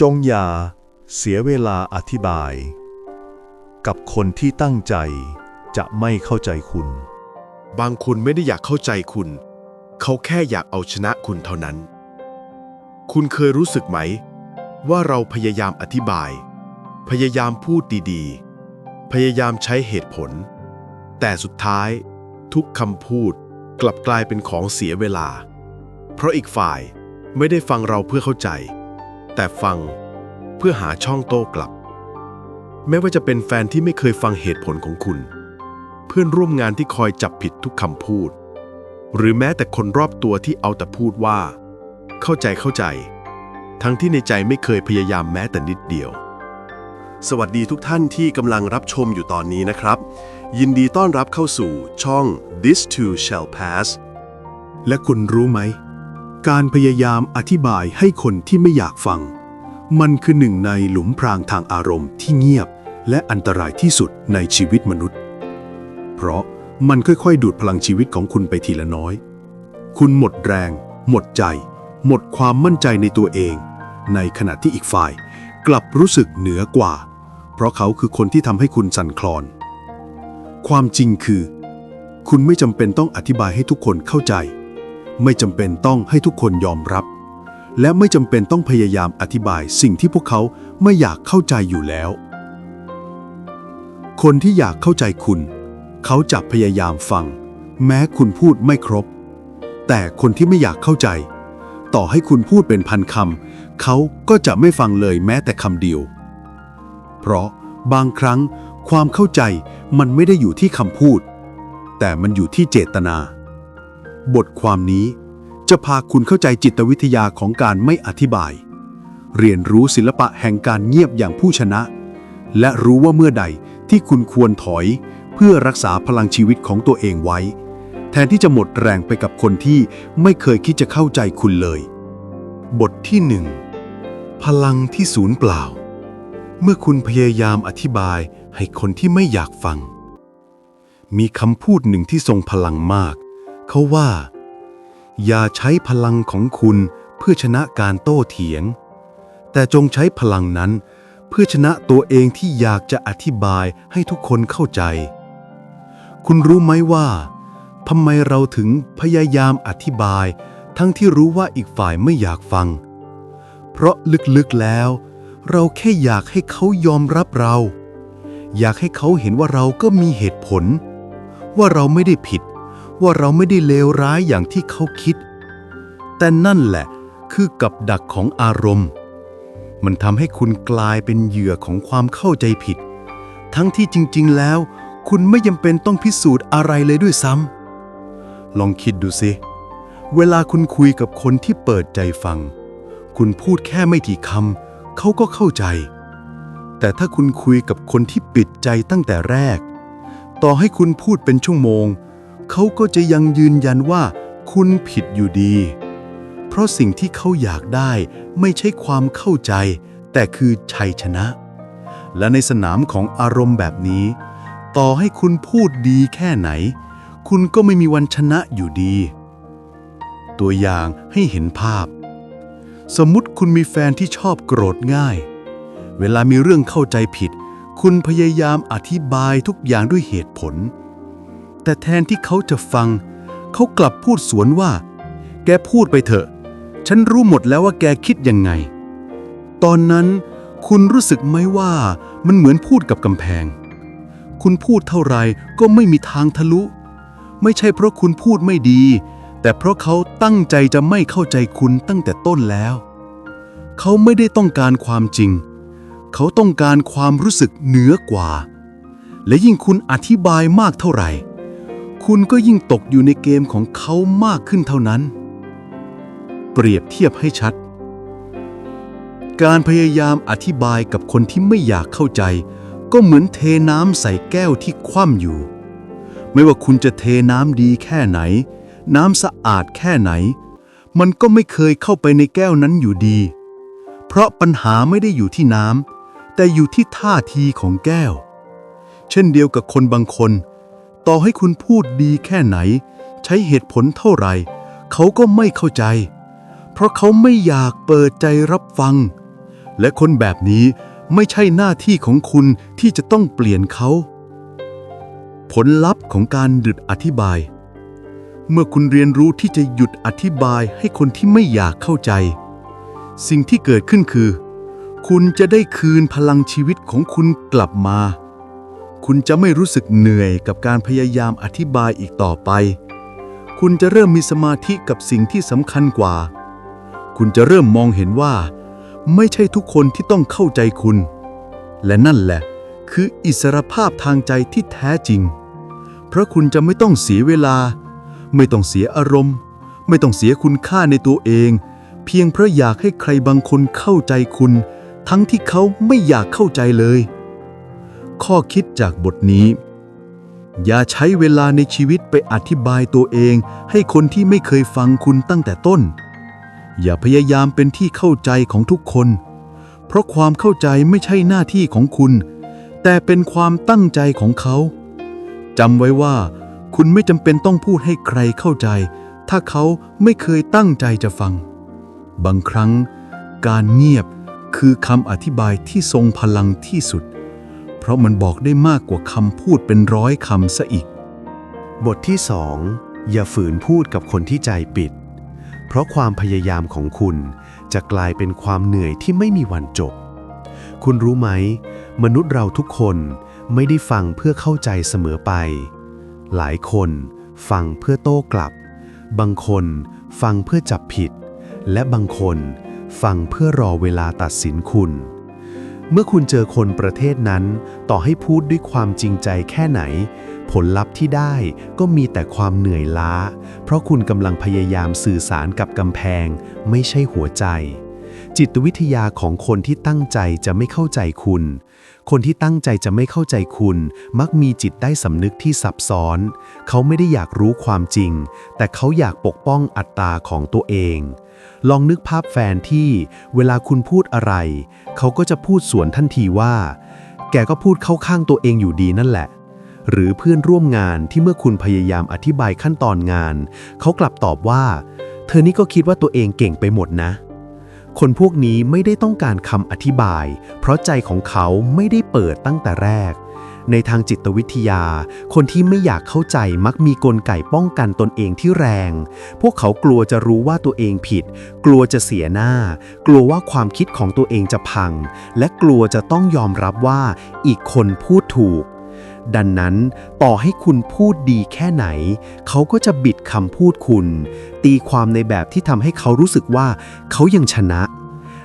จงอย่าเสียเวลาอธิบาย กับคนที่ตั้งใจจะไม่เข้าใจคุณ บางคนไม่ได้อยากเข้าใจคุณ เขาแค่อยากเอาชนะคุณเท่านั้น คุณเคยรู้สึกไหม ว่าเราพยายามอธิบาย พยายามพูดดีๆ พยายามใช้เหตุผล แต่สุดท้าย ทุกคำพูดกลับกลายเป็นของเสียเวลา เพราะอีกฝ่ายไม่ได้ฟังเราเพื่อเข้าใจ แต่ฟังเพื่อหาช่องโต้กลับแม้ว่าจะเป็นแฟนที่ไม่เคยฟังเหตุผลของคุณ เพื่อนร่วมงานที่คอยจับผิดทุกคำพูด หรือแม้แต่คนรอบตัวที่เอาแต่พูดว่า เข้าใจเข้าใจ ทั้งที่ในใจไม่เคยพยายามแม้แต่นิดเดียว สวัสดีทุกท่านที่กำลังรับชมอยู่ตอนนี้นะครับ ยินดีต้อนรับเข้าสู่ช่อง This Too Shall Pass และคุณรู้ไหม การพยายามอธิบายให้คนที่ไม่อยากฟัง มันคือหนึ่งในหลุมพรางทางอารมณ์ที่เงียบ และอันตรายที่สุดในชีวิตมนุษย์ เพราะมันค่อยๆ ดูดพลังชีวิตของคุณไปทีละน้อย คุณหมดแรง หมดใจ หมดความมั่นใจในตัวเอง ในขณะที่อีกฝ่าย กลับรู้สึกเหนือกว่า เพราะเขาคือคนที่ทำให้คุณสั่นคลอน ความจริงคือ คุณไม่จำเป็นต้องอธิบายให้ทุกคนเข้าใจ ไม่จำเป็นต้องให้ทุกคนยอมรับ และไม่จำเป็นต้องพยายามอธิบายสิ่งที่พวกเขาไม่อยากเข้าใจอยู่แล้ว คนที่อยากเข้าใจคุณ เขาจะพยายามฟัง แม้คุณพูดไม่ครบ แต่คนที่ไม่อยากเข้าใจ ต่อให้คุณพูดเป็นพันคำเขาก็จะไม่ฟังเลยแม้แต่คำเดียว เพราะบางครั้งความเข้าใจมันไม่ได้อยู่ที่คำพูด แต่มันอยู่ที่เจตนา บทความนี้ จะพาคุณเข้าใจจิตวิทยาของการไม่อธิบาย เรียนรู้ศิลปะแห่งการเงียบอย่างผู้ชนะ และรู้ว่าเมื่อใดที่คุณควรถอย เพื่อรักษาพลังชีวิตของตัวเองไว้ แทนที่จะหมดแรงไปกับคนที่ไม่เคยคิดจะเข้าใจคุณเลย บทที่หนึ่งพลังที่ศูนย์เปล่า เมื่อคุณพยายามอธิบายให้คนที่ไม่อยากฟัง มีคำพูดหนึ่งที่ทรงพลังมาก เขาว่า อย่าใช้พลังของคุณเพื่อชนะการโต้เถียง แต่จงใช้พลังนั้น เพื่อชนะตัวเองที่อยากจะอธิบายให้ทุกคนเข้าใจ คุณรู้ไหมว่าทำไมเราถึงพยายามอธิบาย ทั้งที่รู้ว่าอีกฝ่ายไม่อยากฟัง เพราะลึกๆแล้ว เราแค่อยากให้เขายอมรับเรา อยากให้เขาเห็นว่าเราก็มีเหตุผล ว่าเราไม่ได้ผิด ว่าเราไม่ได้เลวร้ายอย่างที่เขาคิด แต่นั่นแหละคือกับดักของอารมณ์ มันทำให้คุณกลายเป็นเหยื่อของความเข้าใจผิด ทั้งที่จริง ๆ แล้ว คุณไม่จำเป็นต้องพิสูจน์อะไรเลยด้วยซ้ำลองคิดดูสิเวลาคุณคุยกับคนที่เปิดใจฟัง คุณพูดแค่ไม่กี่คำเขาก็เข้าใจ แต่ถ้าคุณคุยกับคนที่ปิดใจตั้งแต่แรก ต่อให้คุณพูดเป็นชั่วโมง เขาก็จะยังยืนยันว่าคุณผิดอยู่ดี เพราะสิ่งที่เขาอยากได้ไม่ใช่ความเข้าใจ แต่คือชัยชนะ และในสนามของอารมณ์แบบนี้ ต่อให้คุณพูดดีแค่ไหน คุณก็ไม่มีวันชนะอยู่ดี ตัวอย่างให้เห็นภาพ สมมุติคุณมีแฟนที่ชอบโกรธง่าย เวลามีเรื่องเข้าใจผิด คุณพยายามอธิบายทุกอย่างด้วยเหตุผล แต่แทนที่เขาจะฟัง เขากลับพูดสวนว่า แกพูดไปเถอะ ฉันรู้หมดแล้วว่าแกคิดยังไง ตอนนั้นคุณรู้สึกไหมว่ามันเหมือนพูดกับกำแพง คุณพูดเท่าไรก็ไม่มีทางทะลุ ไม่ใช่เพราะคุณพูดไม่ดี แต่เพราะเขาตั้งใจจะไม่เข้าใจคุณตั้งแต่ต้นแล้ว เขาไม่ได้ต้องการความจริง เขาต้องการความรู้สึกเหนือกว่า และยิ่งคุณอธิบายมากเท่าไหร่ คุณก็ยิ่งตกอยู่ในเกมของเขามากขึ้นเท่านั้น เปรียบเทียบให้ชัด การพยายามอธิบายกับคนที่ไม่อยากเข้าใจ ก็เหมือนเทน้ำใส่แก้วที่คว่ำอยู่ ไม่ว่าคุณจะเทน้ำดีแค่ไหน น้ำสะอาดแค่ไหน มันก็ไม่เคยเข้าไปในแก้วนั้นอยู่ดี เพราะปัญหาไม่ได้อยู่ที่น้ำแต่อยู่ที่ท่าทีของแก้ว เช่นเดียวกับคนบางคน ต่อให้คุณพูดดีแค่ไหน ใช้เหตุผลเท่าไหร่ เขาก็ไม่เข้าใจ เพราะเขาไม่อยากเปิดใจรับฟัง และคนแบบนี้ไม่ใช่หน้าที่ของคุณที่จะต้องเปลี่ยนเขา ผลลัพธ์ของการหยุดอธิบาย เมื่อคุณเรียนรู้ที่จะหยุดอธิบายให้คนที่ไม่อยากเข้าใจ สิ่งที่เกิดขึ้นคือ คุณจะได้คืนพลังชีวิตของคุณกลับมา คุณจะไม่รู้สึกเหนื่อยกับการพยายามอธิบายอีกต่อไป คุณจะเริ่มมีสมาธิกับสิ่งที่สำคัญกว่า คุณจะเริ่มมองเห็นว่า ไม่ใช่ทุกคนที่ต้องเข้าใจคุณ และนั่นแหละ คืออิสรภาพทางใจที่แท้จริง เพราะคุณจะไม่ต้องเสียเวลา ไม่ต้องเสียอารมณ์ ไม่ต้องเสียคุณค่าในตัวเอง เพียงเพราะอยากให้ใครบางคนเข้าใจคุณ ทั้งที่เขาไม่อยากเข้าใจเลย ข้อคิดจากบทนี้ อย่าใช้เวลาในชีวิตไปอธิบายตัวเอง ให้คนที่ไม่เคยฟังคุณตั้งแต่ต้น อย่าพยายามเป็นที่เข้าใจของทุกคน เพราะความเข้าใจไม่ใช่หน้าที่ของคุณ แต่เป็นความตั้งใจของเขาจำไว้ว่า คุณไม่จำเป็นต้องพูดให้ใครเข้าใจ ถ้าเขาไม่เคยตั้งใจจะฟัง บางครั้ง การเงียบคือคำอธิบายที่ทรงพลังที่สุด เพราะมันบอกได้มากกว่าคำพูดเป็นร้อยคำซะอีก บทที่ 2 อย่าฝืนพูดกับคนที่ใจปิด เพราะความพยายามของคุณจะกลายเป็นความเหนื่อยที่ไม่มีวันจบ คุณรู้ไหม มนุษย์เราทุกคนไม่ได้ฟังเพื่อเข้าใจเสมอไป หลายคนฟังเพื่อโต้กลับ บางคนฟังเพื่อจับผิด และบางคนฟังเพื่อรอเวลาตัดสินคุณ เมื่อคุณเจอคนประเทศนั้น ต่อให้พูดด้วยความจริงใจแค่ไหน ผลลัพธ์ที่ได้ก็มีแต่ความเหนื่อยล้า เพราะคุณกำลังพยายามสื่อสารกับกำแพง ไม่ใช่หัวใจ จิตวิทยาของคนที่ตั้งใจจะไม่เข้าใจคุณ คนที่ตั้งใจจะไม่เข้าใจคุณ มักมีจิตได้สำนึกที่ซับซ้อน เขาไม่ได้อยากรู้ความจริง แต่เขาอยากปกป้องอัตตาของตัวเอง ลองนึกภาพแฟนที่เวลาคุณพูดอะไร เขาก็จะพูดสวนทันทีว่า แกก็พูดเข้าข้างตัวเองอยู่ดีนั่นแหละ หรือเพื่อนร่วมงานที่เมื่อคุณพยายามอธิบายขั้นตอนงาน เขากลับตอบว่า เธอนี่ก็คิดว่าตัวเองเก่งไปหมดนะ คนพวกนี้ไม่ได้ต้องการคำอธิบาย เพราะใจของเขาไม่ได้เปิดตั้งแต่แรก ในทางจิตวิทยา คนที่ไม่อยากเข้าใจมักมีกลไกป้องกันตนเองที่แรง พวกเขากลัวจะรู้ว่าตัวเองผิด กลัวจะเสียหน้า กลัวว่าความคิดของตัวเองจะพัง และกลัวจะต้องยอมรับว่าอีกคนพูดถูก ดังนั้น ต่อให้คุณพูดดีแค่ไหน เขาก็จะบิดคำพูดคุณ ตีความในแบบที่ทำให้เขารู้สึกว่า เขายังชนะ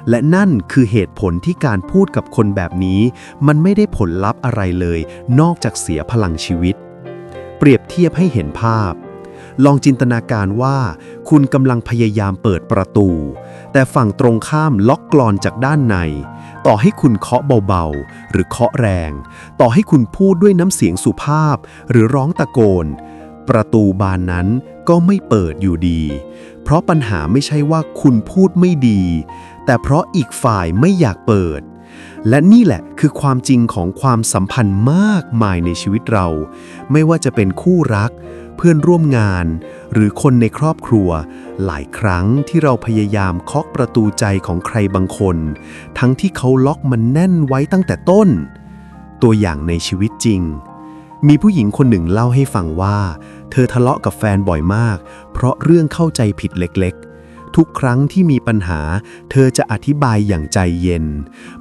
และนั่นคือเหตุผลที่การพูดกับคนแบบนี้ มันไม่ได้ผลลัพธ์อะไรเลย นอกจากเสียพลังชีวิต เปรียบเทียบให้เห็นภาพ ลองจินตนาการว่า คุณกำลังพยายามเปิดประตู แต่ฝั่งตรงข้ามล็อกกลอนจากด้านใน ต่อให้คุณเคาะเบาๆ หรือเคาะแรง ต่อให้คุณพูดด้วยน้ำเสียงสุภาพ หรือร้องตะโกน ประตูบานนั้นก็ไม่เปิดอยู่ดี เพราะปัญหาไม่ใช่ว่าคุณพูดไม่ดี แต่เพราะอีกฝ่ายไม่อยากเปิด และนี่แหละคือความจริงของความสัมพันธ์มากมายในชีวิตเรา ไม่ว่าจะเป็นคู่รัก เพื่อนร่วมงาน หรือคนในครอบครัว หลายครั้งที่เราพยายามเคาะประตูใจของใครบางคน ทั้งที่เขาล็อกมันแน่นไว้ตั้งแต่ต้น ตัวอย่างในชีวิตจริง มีผู้หญิงคนหนึ่งเล่าให้ฟังว่า เธอทะเลาะกับแฟนบ่อยมาก เพราะเรื่องเข้าใจผิดเล็กๆ ทุกครั้งที่มีปัญหา เธอจะอธิบายอย่างใจเย็น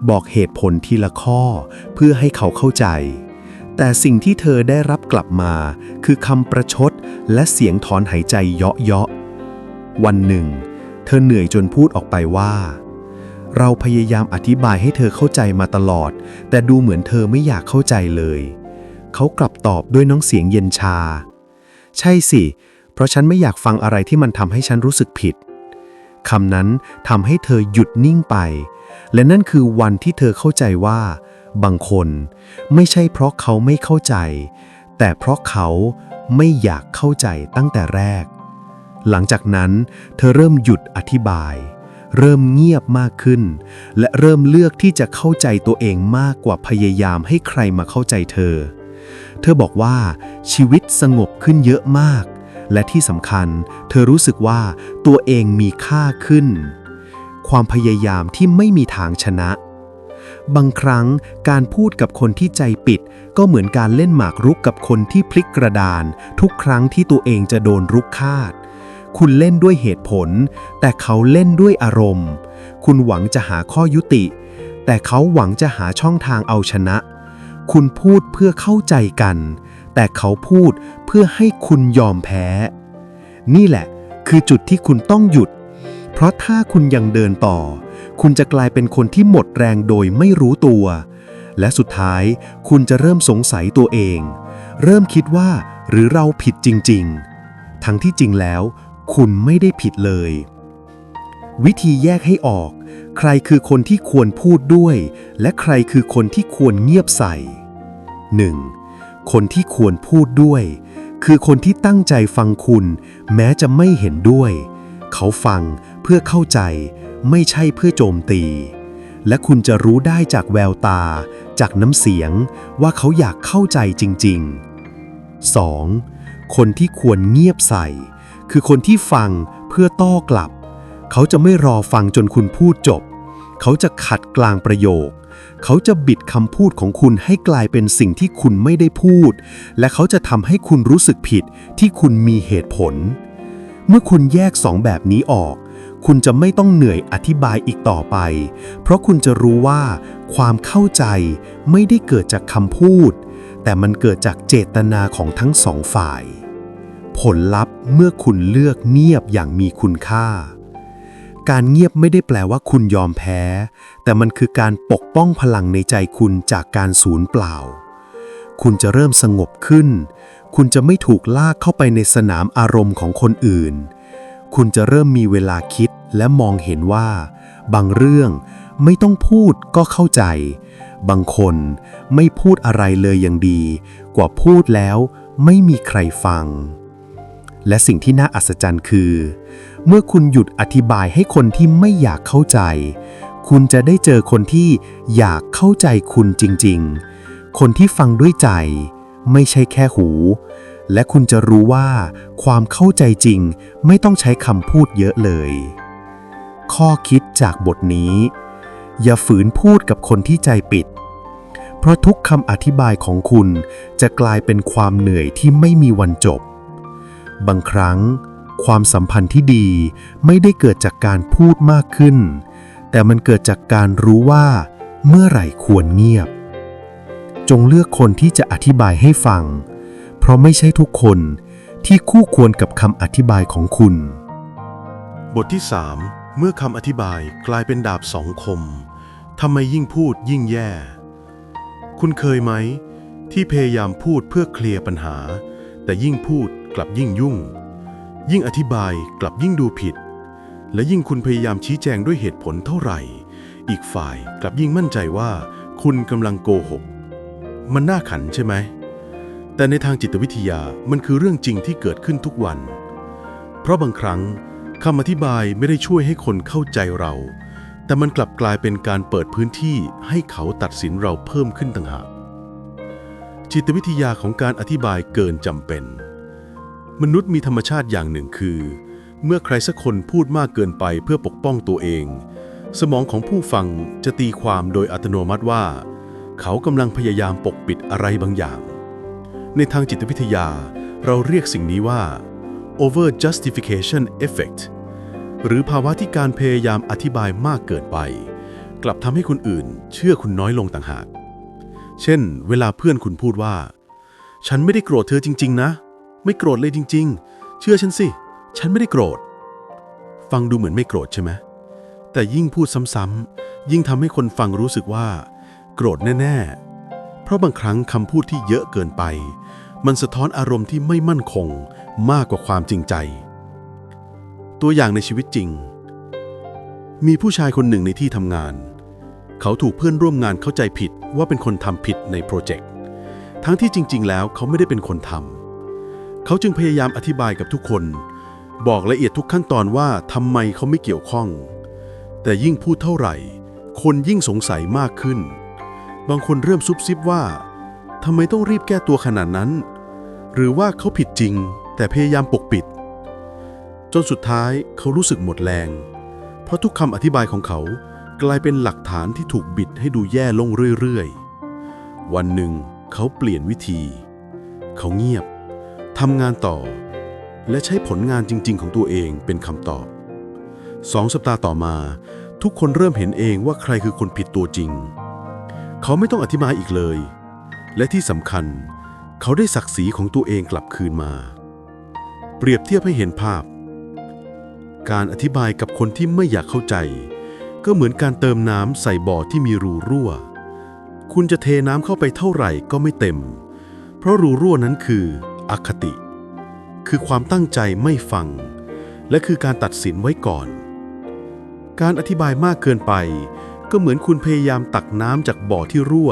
บอกเหตุผลทีละข้อ เพื่อให้เขาเข้าใจ แต่สิ่งที่เธอได้รับกลับมา คือคำประชดและเสียงถอนหายใจเยาะๆวันหนึ่ง เธอเหนื่อยจนพูดออกไปว่า เราพยายามอธิบายให้เธอเข้าใจมาตลอด แต่ดูเหมือนเธอไม่อยากเข้าใจเลย เขากลับตอบด้วยน้องเสียงเย็นชา ใช่สิ เพราะฉันไม่อยากฟังอะไรที่มันทำให้ฉันรู้สึกผิดคำนั้นทำให้เธอหยุดนิ่งไป และนั่นคือวันที่เธอเข้าใจว่า บางคนไม่ใช่เพราะเขาไม่เข้าใจ แต่เพราะเขาไม่อยากเข้าใจตั้งแต่แรก หลังจากนั้นเธอเริ่มหยุดอธิบาย เริ่มเงียบมากขึ้น และเริ่มเลือกที่จะเข้าใจตัวเองมากกว่าพยายามให้ใครมาเข้าใจเธอ เธอบอกว่าชีวิตสงบขึ้นเยอะมาก และที่สำคัญ เธอรู้สึกว่าตัวเองมีค่าขึ้น ความพยายามที่ไม่มีทางชนะ บางครั้งการพูดกับคนที่ใจปิด ก็เหมือนการเล่นหมากรุกกับคนที่พลิกกระดาน ทุกครั้งที่ตัวเองจะโดนรุกคาด คุณเล่นด้วยเหตุผล แต่เขาเล่นด้วยอารมณ์ คุณหวังจะหาข้อยุติ แต่เขาหวังจะหาช่องทางเอาชนะ คุณพูดเพื่อเข้าใจกัน แต่เขาพูดเพื่อให้คุณยอมแพ้ นี่แหละ คือจุดที่คุณต้องหยุด เพราะถ้าคุณยังเดินต่อ คุณจะกลายเป็นคนที่หมดแรงโดยไม่รู้ตัว และสุดท้ายคุณจะเริ่มสงสัยตัวเอง เริ่มคิดว่าหรือเราผิดจริง ๆ ทั้งที่จริงแล้ว คุณไม่ได้ผิดเลย วิธีแยกให้ออก ใครคือคนที่ควรพูดด้วย และใครคือคนที่ควรเงียบใส่ 1. คนที่ควรพูดด้วย คือคนที่ตั้งใจฟังคุณ แม้จะไม่เห็นด้วย เขาฟังเพื่อเข้าใจ ไม่ใช่เพื่อโจมตี และคุณจะรู้ได้จากแววตา จากน้ำเสียงว่าเขาอยากเข้าใจจริง ๆ 2. คนที่ควรเงียบใส่ คือคนที่ฟังเพื่อต้อกลับ เขาจะไม่รอฟังจนคุณพูดจบ เขาจะขัดกลางประโยค เขาจะบิดคำพูดของคุณให้กลายเป็นสิ่งที่คุณไม่ได้พูด และเขาจะทำให้คุณรู้สึกผิดที่คุณมีเหตุผล เมื่อคุณแยกสองแบบนี้ออก คุณจะไม่ต้องเหนื่อยอธิบายอีกต่อไป เพราะคุณจะรู้ว่า ความเข้าใจไม่ได้เกิดจากคำพูด แต่มันเกิดจากเจตนาของทั้งสองฝ่าย ผลลัพธ์เมื่อคุณเลือกเงียบอย่างมีคุณค่า การเงียบไม่ได้แปลว่าคุณยอมแพ้ แต่มันคือการปกป้องพลังในใจคุณจากการสูญเปล่า คุณจะเริ่มสงบขึ้น คุณจะไม่ถูกลากเข้าไปในสนามอารมณ์ของคนอื่น คุณจะเริ่มมีเวลาคิดและมองเห็นว่า บางเรื่องไม่ต้องพูดก็เข้าใจ บางคนไม่พูดอะไรเลยยังดี กว่าพูดแล้วไม่มีใครฟัง และสิ่งที่น่าอัศจรรย์คือ เมื่อคุณหยุดอธิบายให้คนที่ไม่อยากเข้าใจ คุณจะได้เจอคนที่อยากเข้าใจคุณจริงๆ คนที่ฟังด้วยใจ ไม่ใช่แค่หู และคุณจะรู้ว่าความเข้าใจจริงไม่ต้องใช้คำพูดเยอะเลย ข้อคิดจากบทนี้ อย่าฝืนพูดกับคนที่ใจปิด เพราะทุกคำอธิบายของคุณจะกลายเป็นความเหนื่อยที่ไม่มีวันจบ บางครั้ง ความสัมพันธ์ที่ดีไม่ได้เกิดจากการพูดมากขึ้น แต่มันเกิดจากการรู้ว่า เมื่อไหร่ควรเงียบ จงเลือกคนที่จะอธิบายให้ฟัง เพราะไม่ใช่ทุกคนที่คู่ควรกับคำอธิบายของคุณ บทที่ 3 เมื่อคำอธิบายกลายเป็นดาบสองคมทำไมยิ่งพูดยิ่งแย่ คุณเคยไหม ที่พยายามพูดเพื่อเคลียร์ปัญหา แต่ยิ่งพูดกลับยิ่งยุ่ง ยิ่งอธิบายกลับยิ่งดูผิด และยิ่งคุณพยายามชี้แจงด้วยเหตุผลเท่าไหร่ อีกฝ่ายกลับยิ่งมั่นใจว่า คุณกำลังโกหก มันน่าขันใช่ไหม แต่ในทางจิตวิทยามันคือเรื่องจริงที่เกิดขึ้นทุกวัน เพราะบางครั้งคำอธิบายไม่ได้ช่วยให้คนเข้าใจเรา แต่มันกลับกลายเป็นการเปิดพื้นที่ให้เขาตัดสินเราเพิ่มขึ้นต่างหากจิตวิทยาของการอธิบายเกินจำเป็น มนุษย์มีธรรมชาติอย่างหนึ่งคือ เมื่อใครสักคนพูดมากเกินไปเพื่อปกป้องตัวเอง สมองของผู้ฟังจะตีความโดยอัตโนมัติว่า เขากำลังพยายามปกปิดอะไรบางอย่าง ในทางจิตวิทยาเราเรียกสิ่งนี้ว่า over justification effect หรือภาวะที่การพยายามอธิบายมากเกินไป กลับทำให้คนอื่นเชื่อคุณน้อยลงต่างหาก เช่น เวลาเพื่อนคุณพูดว่า ฉันไม่ได้โกรธเธอจริง ๆ นะ ไม่โกรธเลยจริง ๆ เชื่อฉันสิ ฉันไม่ได้โกรธ ฟังดูเหมือนไม่โกรธใช่ไหมแต่ยิ่งพูดซ้ำๆยิ่งทำให้คนฟังรู้สึกว่า โกรธแน่ๆ เพราะบางครั้งคำพูดที่เยอะเกินไป มันสะท้อนอารมณ์ที่ไม่มั่นคงมากกว่าความจริงใจ ตัวอย่างในชีวิตจริง มีผู้ชายคนหนึ่งในที่ทำงาน เขาถูกเพื่อนร่วมงานเข้าใจผิดว่าเป็นคนทำผิดในโปรเจกต์ทั้งที่จริง ๆ แล้วเขาไม่ได้เป็นคนทำ เขาจึงพยายามอธิบายกับทุกคน บอกละเอียดทุกขั้นตอนว่าทำไมเขาไม่เกี่ยวข้อง แต่ยิ่งพูดเท่าไหร่ คนยิ่งสงสัยมากขึ้น บางคนเริ่มซุบซิบว่าทำไมต้องรีบแก้ตัวขนาดนั้น หรือว่าเขาผิดจริง แต่พยายามปกปิด จนสุดท้ายเขารู้สึกหมดแรง เพราะทุกคำอธิบายของเขากลายเป็นหลักฐานที่ถูกบิดให้ดูแย่ลงเรื่อยๆ วันหนึ่งเขาเปลี่ยนวิธี เขาเงียบ ทำงานต่อ และใช้ผลงานจริง ๆ ของตัวเองเป็นคำตอบสองสัปดาห์ต่อมา ทุกคนเริ่มเห็นเองว่าใครคือคนผิดตัวจริง เขาไม่ต้องอธิบายอีกเลย และที่สำคัญ เขาได้ศักดิ์ศรีของตัวเองกลับคืนมา เปรียบเทียบให้เห็นภาพ การอธิบายกับคนที่ไม่อยากเข้าใจ ก็เหมือนการเติมน้ำใส่บ่อที่มีรูรั่ว คุณจะเทน้ำเข้าไปเท่าไหร่ก็ไม่เต็ม เพราะรูรั่วนั้นคือ อคติ คือความตั้งใจไม่ฟัง และคือการตัดสินไว้ก่อน การอธิบายมากเกินไป ก็เหมือนคุณพยายามตักน้ำจากบ่อที่รั่ว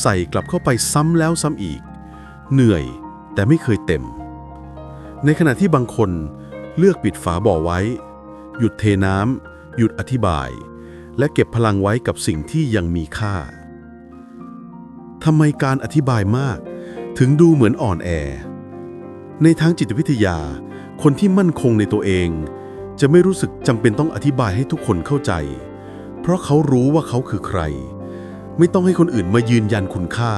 ใส่กลับเข้าไปซ้ำแล้วซ้ำอีก เหนื่อยแต่ไม่เคยเต็ม ในขณะที่บางคนเลือกปิดฝาบ่อไว้ หยุดเทน้ำหยุดอธิบาย และเก็บพลังไว้กับสิ่งที่ยังมีค่าทำไมการอธิบายมาก ถึงดูเหมือนอ่อนแอ ในทางจิตวิทยา คนที่มั่นคงในตัวเอง จะไม่รู้สึกจำเป็นต้องอธิบายให้ทุกคนเข้าใจ เพราะเขารู้ว่าเขาคือใคร ไม่ต้องให้คนอื่นมายืนยันคุณค่า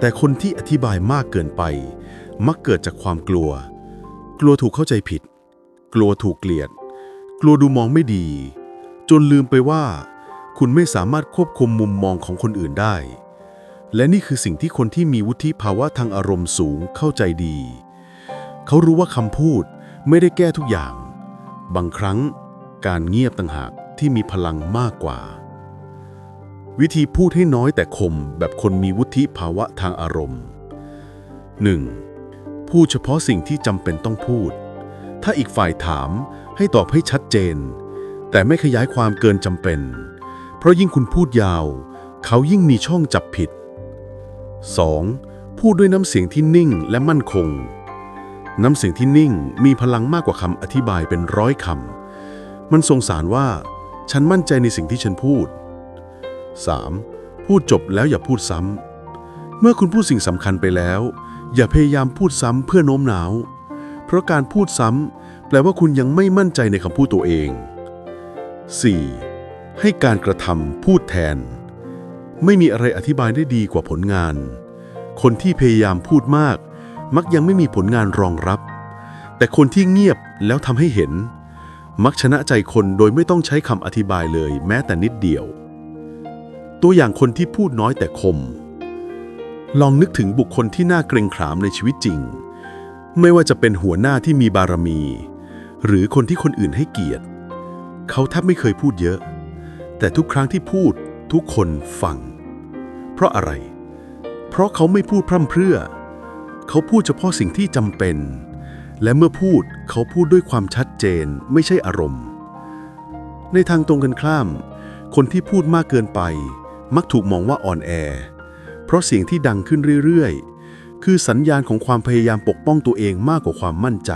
แต่คนที่อธิบายมากเกินไป มักเกิดจากความกลัว กลัวถูกเข้าใจผิด กลัวถูกเกลียด กลัวดูมองไม่ดี จนลืมไปว่า คุณไม่สามารถควบคุมมุมมองของคนอื่นได้และนี่คือสิ่งที่คนที่มีวุฒิภาวะทางอารมณ์สูงเข้าใจดี เขารู้ว่าคำพูดไม่ได้แก้ทุกอย่าง บางครั้งการเงียบต่างหากที่มีพลังมากกว่า วิธีพูดให้น้อยแต่คมแบบคนมีวุฒิภาวะทางอารมณ์ 1. พูดเฉพาะสิ่งที่จำเป็นต้องพูด ถ้าอีกฝ่ายถามให้ตอบให้ชัดเจน แต่ไม่ขยายความเกินจำเป็น เพราะยิ่งคุณพูดยาว เขายิ่งมีช่องจับผิด 2. พูดด้วยน้ำเสียงที่นิ่งและมั่นคง น้ำเสียงที่นิ่งมีพลังมากกว่าคำอธิบายเป็นร้อยคำ มันส่งสารว่า ฉันมั่นใจในสิ่งที่ฉันพูด 3. พูดจบแล้วอย่าพูดซ้ำ เมื่อคุณพูดสิ่งสำคัญไปแล้ว อย่าพยายามพูดซ้ำเพื่อโน้มน้าว เพราะการพูดซ้ำแปลว่าคุณยังไม่มั่นใจในคำพูดตัวเอง 4. ให้การกระทำพูดแทน ไม่มีอะไรอธิบายได้ดีกว่าผลงาน คนที่พยายามพูดมาก มักยังไม่มีผลงานรองรับ แต่คนที่เงียบแล้วทำให้เห็น มักชนะใจคนโดยไม่ต้องใช้คำอธิบายเลย แม้แต่นิดเดียว ตัวอย่างคนที่พูดน้อยแต่คม ลองนึกถึงบุคคลที่น่าเกรงขามในชีวิตจริง ไม่ว่าจะเป็นหัวหน้าที่มีบารมี หรือคนที่คนอื่นให้เกียรติ เขาแทบไม่เคยพูดเยอะ แต่ทุกครั้งที่พูดทุกคนฟัง เพราะอะไร เพราะเขาไม่พูดพร่ำเพรื่อ เขาพูดเฉพาะสิ่งที่จำเป็น และเมื่อพูดเขาพูดด้วยความชัดเจนไม่ใช่อารมณ์ ในทางตรงกันข้าม คนที่พูดมากเกินไป มักถูกมองว่าอ่อนแอ เพราะเสียงที่ดังขึ้นเรื่อยๆ คือสัญญาณของความพยายามปกป้องตัวเองมากกว่าความมั่นใจ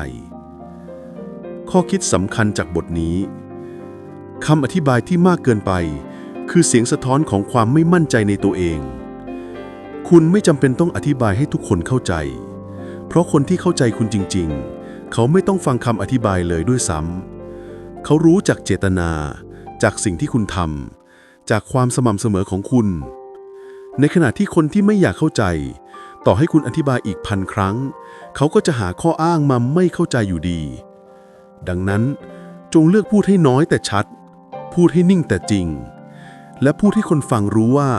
ข้อคิดสำคัญจากบทนี้คำอธิบายที่มากเกินไป คือเสียงสะท้อนของความไม่มั่นใจในตัวเอง คุณไม่จำเป็นต้องอธิบายให้ทุกคนเข้าใจ เพราะคนที่เข้าใจคุณจริง ๆ เขาไม่ต้องฟังคำอธิบายเลยด้วยซ้ำเขารู้จากเจตนา จากสิ่งที่คุณทำจากความสม่ำเสมอของคุณ ในขณะที่คนที่ไม่อยากเข้าใจ ต่อให้คุณอธิบายอีกพันครั้ง เขาก็จะหาข้ออ้างมาไม่เข้าใจอยู่ดี ดังนั้นจงเลือกพูดให้น้อยแต่ชัด พูดให้นิ่งแต่จริง และพูดให้คนฟังรู้ว่า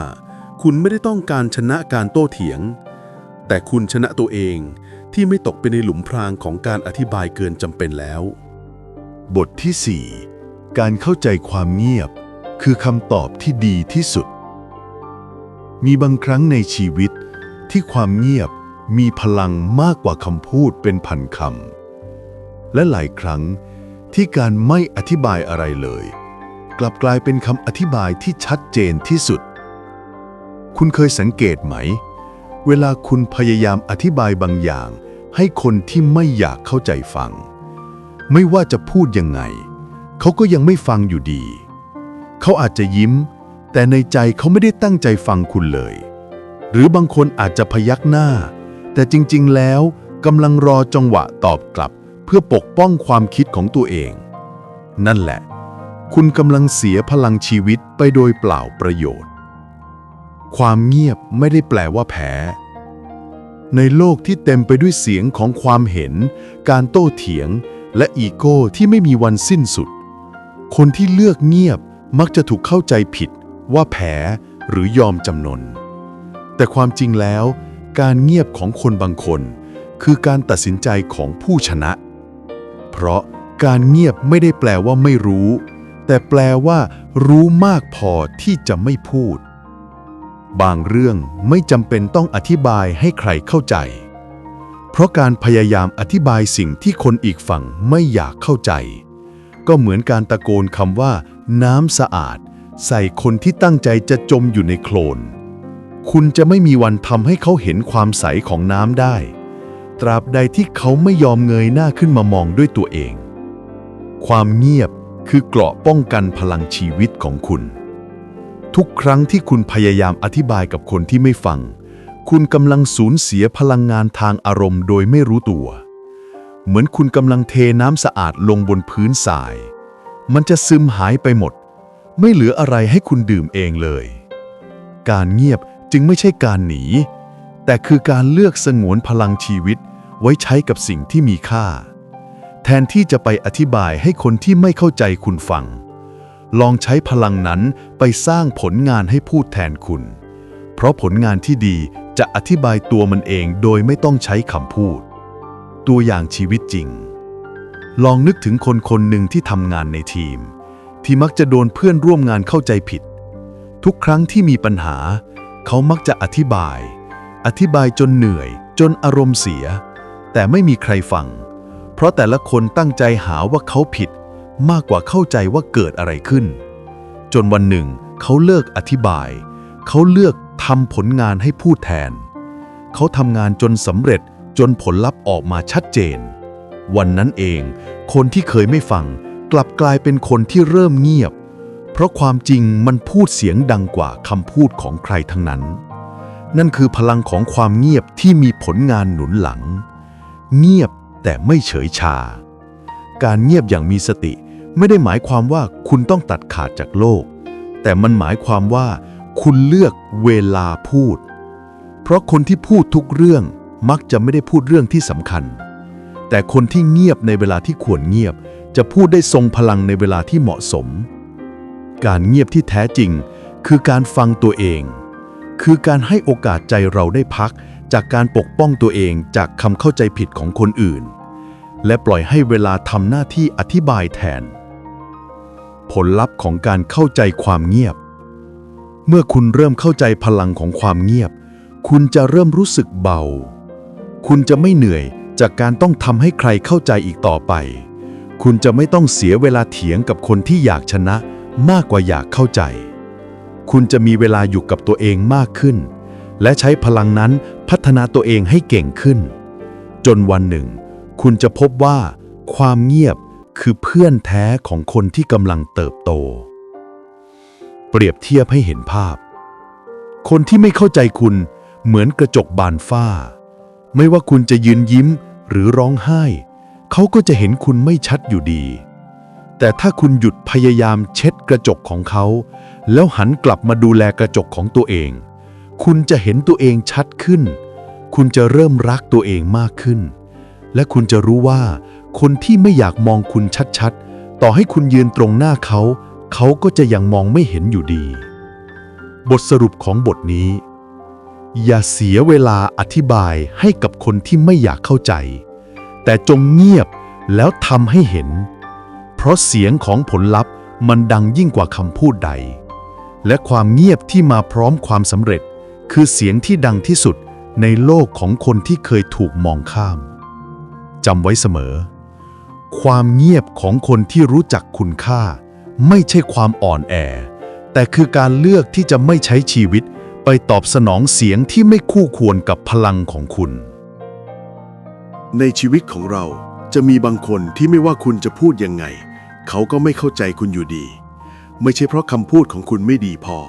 คุณไม่ได้ต้องการชนะการโต้เถียง แต่คุณชนะตัวเองที่ไม่ตกไปในหลุมพรางของการอธิบายเกินจำเป็นแล้ว บทที่ 4 การเข้าใจความเงียบ คือคำตอบที่ดีที่สุด มีบางครั้งในชีวิตที่ความเงียบมีพลังมากกว่าคำพูดเป็นพันคำและหลายครั้งที่การไม่อธิบายอะไรเลย กลับกลายเป็นคำอธิบายที่ชัดเจนที่สุด คุณเคยสังเกตไหม เวลาคุณพยายามอธิบายบางอย่าง ให้คนที่ไม่อยากเข้าใจฟัง ไม่ว่าจะพูดยังไง เขาก็ยังไม่ฟังอยู่ดี เขาอาจจะยิ้ม แต่ในใจเขาไม่ได้ตั้งใจฟังคุณเลย หรือบางคนอาจจะพยักหน้า แต่จริงๆแล้วกำลังรอจังหวะตอบกลับ เพื่อปกป้องความคิดของตัวเอง นั่นแหละ คุณกำลังเสียพลังชีวิตไปโดยเปล่าประโยชน์ ความเงียบไม่ได้แปลว่าแพ้ ในโลกที่เต็มไปด้วยเสียงของความเห็น การโต้เถียง และอีโก้ที่ไม่มีวันสิ้นสุด คนที่เลือกเงียบมักจะถูกเข้าใจผิดว่าแพ้หรือยอมจำนน แต่ความจริงแล้ว การเงียบของคนบางคน คือการตัดสินใจของผู้ชนะ เพราะการเงียบไม่ได้แปลว่าไม่รู้ แต่แปลว่ารู้มากพอที่จะไม่พูด บางเรื่องไม่จำเป็นต้องอธิบายให้ใครเข้าใจ เพราะการพยายามอธิบายสิ่งที่คนอีกฝั่งไม่อยากเข้าใจ ก็เหมือนการตะโกนคำว่า น้ำสะอาด ใส่คนที่ตั้งใจจะจมอยู่ในโคลน คุณจะไม่มีวันทำให้เขาเห็นความใสของน้ำได้ ตราบใดที่เขาไม่ยอมเงยหน้าขึ้นมามองด้วยตัวเอง ความเงียบคือเกราะป้องกันพลังชีวิตของคุณ ทุกครั้งที่คุณพยายามอธิบายกับคนที่ไม่ฟัง คุณกำลังสูญเสียพลังงานทางอารมณ์โดยไม่รู้ตัว เหมือนคุณกำลังเทน้ำสะอาดลงบนพื้นทราย มันจะซึมหายไปหมด ไม่เหลืออะไรให้คุณดื่มเองเลย การเงียบจึงไม่ใช่การหนี แต่คือการเลือกสงวนพลังชีวิตไว้ใช้กับสิ่งที่มีค่า แทนที่จะไปอธิบายให้คนที่ไม่เข้าใจคุณฟัง ลองใช้พลังนั้นไปสร้างผลงานให้พูดแทนคุณ เพราะผลงานที่ดีจะอธิบายตัวมันเองโดยไม่ต้องใช้คำพูด ตัวอย่างชีวิตจริง ลองนึกถึงคนคนหนึ่งที่ทำงานในทีม ที่มักจะโดนเพื่อนร่วมงานเข้าใจผิด ทุกครั้งที่มีปัญหา เขามักจะอธิบาย อธิบายจนเหนื่อย จนอารมณ์เสีย แต่ไม่มีใครฟัง เพราะแต่ละคนตั้งใจหาว่าเขาผิด มากกว่าเข้าใจว่าเกิดอะไรขึ้น จนวันหนึ่ง เขาเลิกอธิบาย เขาเลือกทำผลงานให้พูดแทน เขาทำงานจนสำเร็จจนผลลัพธ์ออกมาชัดเจน วันนั้นเอง คนที่เคยไม่ฟัง กลับกลายเป็นคนที่เริ่มเงียบ เพราะความจริงมันพูดเสียงดังกว่าคำพูดของใครทั้งนั้น นั่นคือพลังของความเงียบที่มีผลงานหนุนหลัง เงียบแต่ไม่เฉยชา การเงียบอย่างมีสติ ไม่ได้หมายความว่าคุณต้องตัดขาดจากโลก แต่มันหมายความว่า คุณเลือกเวลาพูด เพราะคนที่พูดทุกเรื่องมักจะไม่ได้พูดเรื่องที่สำคัญ แต่คนที่เงียบในเวลาที่ควรเงียบ จะพูดได้ทรงพลังในเวลาที่เหมาะสม การเงียบที่แท้จริง คือการฟังตัวเอง คือการให้โอกาสใจเราได้พัก จากการปกป้องตัวเองจากคำเข้าใจผิดของคนอื่น และปล่อยให้เวลาทำหน้าที่อธิบายแทน ผลลัพธ์ของการเข้าใจความเงียบ เมื่อคุณเริ่มเข้าใจพลังของความเงียบ คุณจะเริ่มรู้สึกเบา คุณจะไม่เหนื่อยจากการต้องทำให้ใครเข้าใจอีกต่อไป คุณจะไม่ต้องเสียเวลาเถียงกับคนที่อยากชนะมากกว่าอยากเข้าใจ คุณจะมีเวลาอยู่กับตัวเองมากขึ้น และใช้พลังนั้นพัฒนาตัวเองให้เก่งขึ้น จนวันหนึ่ง คุณจะพบว่า ความเงียบ คือเพื่อนแท้ของคนที่กำลังเติบโต เปรียบเทียบให้เห็นภาพ คนที่ไม่เข้าใจคุณเหมือนกระจกบานฝ้า ไม่ว่าคุณจะยืนยิ้มหรือร้องไห้ เขาก็จะเห็นคุณไม่ชัดอยู่ดี แต่ถ้าคุณหยุดพยายามเช็ดกระจกของเขา แล้วหันกลับมาดูแลกระจกของตัวเอง คุณจะเห็นตัวเองชัดขึ้น คุณจะเริ่มรักตัวเองมากขึ้น และคุณจะรู้ว่า คนที่ไม่อยากมองคุณชัดๆ ต่อให้คุณยืนตรงหน้าเขา เขาก็จะยังมองไม่เห็นอยู่ดี บทสรุปของบทนี้ อย่าเสียเวลาอธิบายให้กับคนที่ไม่อยากเข้าใจ แต่จงเงียบแล้วทำให้เห็น เพราะเสียงของผลลัพธ์มันดังยิ่งกว่าคำพูดใด และความเงียบที่มาพร้อมความสำเร็จ คือเสียงที่ดังที่สุดในโลกของคนที่เคยถูกมองข้ามจำไว้เสมอ ความเงียบของคนที่รู้จักคุณค่า ไม่ใช่ความอ่อนแอ แต่คือการเลือกที่จะไม่ใช้ชีวิต ไปตอบสนองเสียงที่ไม่คู่ควรกับพลังของคุณ ในชีวิตของเราจะมีบางคนที่ไม่ว่าคุณจะพูดยังไง เขาก็ไม่เข้าใจคุณอยู่ดี ไม่ใช่เพราะคำพูดของคุณไม่ดีพอ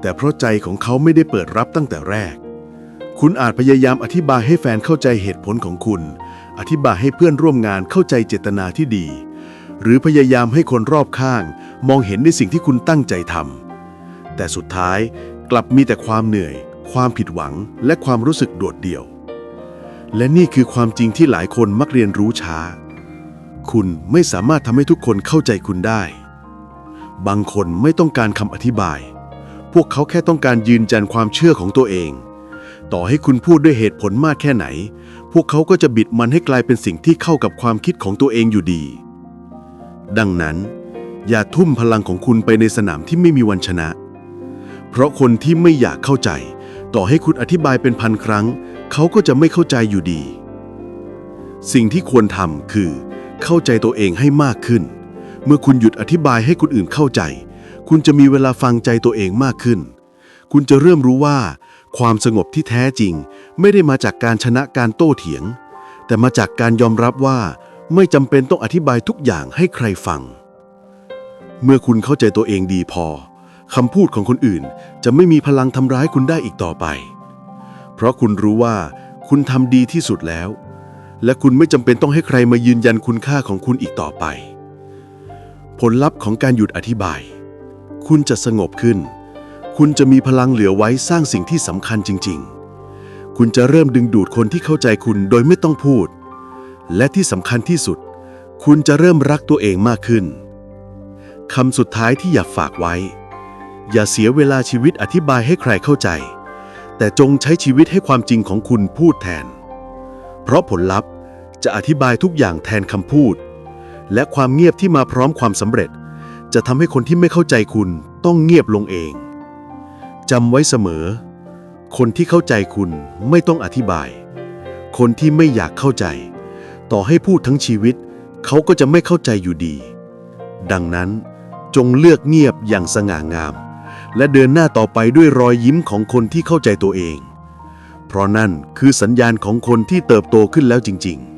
แต่เพราะใจของเขาไม่ได้เปิดรับตั้งแต่แรก คุณอาจพยายามอธิบายให้แฟนเข้าใจเหตุผลของคุณ อธิบายให้เพื่อนร่วมงานเข้าใจเจตนาที่ดี หรือพยายามให้คนรอบข้าง มองเห็นในสิ่งที่คุณตั้งใจทำแต่สุดท้ายกลับมีแต่ความเหนื่อย ความผิดหวัง และความรู้สึกโดดเดี่ยว และนี่คือความจริงที่หลายคนมักเรียนรู้ช้า คุณไม่สามารถทำให้ทุกคนเข้าใจคุณได้ บางคนไม่ต้องการคำอธิบาย พวกเขาแค่ต้องการยืนยันความเชื่อของตัวเอง ต่อให้คุณพูดด้วยเหตุผลมากแค่ไหน พวกเขาก็จะบิดมันให้กลายเป็นสิ่งที่เข้ากับความคิดของตัวเองอยู่ดี ดังนั้น อย่าทุ่มพลังของคุณไปในสนามที่ไม่มีวันชนะ เพราะคนที่ไม่อยากเข้าใจ ต่อให้คุณอธิบายเป็นพันครั้ง เขาก็จะไม่เข้าใจอยู่ดี สิ่งที่ควรทำคือ เข้าใจตัวเองให้มากขึ้น เมื่อคุณหยุดอธิบายให้คนอื่นเข้าใจ คุณจะมีเวลาฟังใจตัวเองมากขึ้น คุณจะเริ่มรู้ว่า ความสงบที่แท้จริง ไม่ได้มาจากการชนะการโต้เถียง แต่มาจากการยอมรับว่าไม่จำเป็นต้องอธิบายทุกอย่างให้ใครฟัง เมื่อคุณเข้าใจตัวเองดีพอคำพูดของคนอื่นจะไม่มีพลังทำร้ายคุณได้อีกต่อไป เพราะคุณรู้ว่าคุณทำดีที่สุดแล้ว และคุณไม่จำเป็นต้องให้ใครมายืนยันคุณค่าของคุณอีกต่อไป ผลลัพธ์ของการหยุดอธิบาย คุณจะสงบขึ้น คุณจะมีพลังเหลือไว้สร้างสิ่งที่สำคัญจริง ๆ คุณจะเริ่มดึงดูดคนที่เข้าใจคุณโดยไม่ต้องพูด และที่สำคัญที่สุด คุณจะเริ่มรักตัวเองมากขึ้นคำสุดท้ายที่อยากฝากไว้ อย่าเสียเวลาชีวิตอธิบายให้ใครเข้าใจ แต่จงใช้ชีวิตให้ความจริงของคุณพูดแทน เพราะผลลัพธ์จะอธิบายทุกอย่างแทนคำพูด และความเงียบที่มาพร้อมความสำเร็จ จะทำให้คนที่ไม่เข้าใจคุณต้องเงียบลงเองจำไว้เสมอ คนที่เข้าใจคุณไม่ต้องอธิบาย คนที่ไม่อยากเข้าใจ ต่อให้พูดทั้งชีวิต เขาก็จะไม่เข้าใจอยู่ดี ดังนั้นจงเลือกเงียบอย่างสง่างาม และเดินหน้าต่อไปด้วยรอยยิ้มของคนที่เข้าใจตัวเอง เพราะนั่นคือสัญญาณของคนที่เติบโตขึ้นแล้วจริง ๆ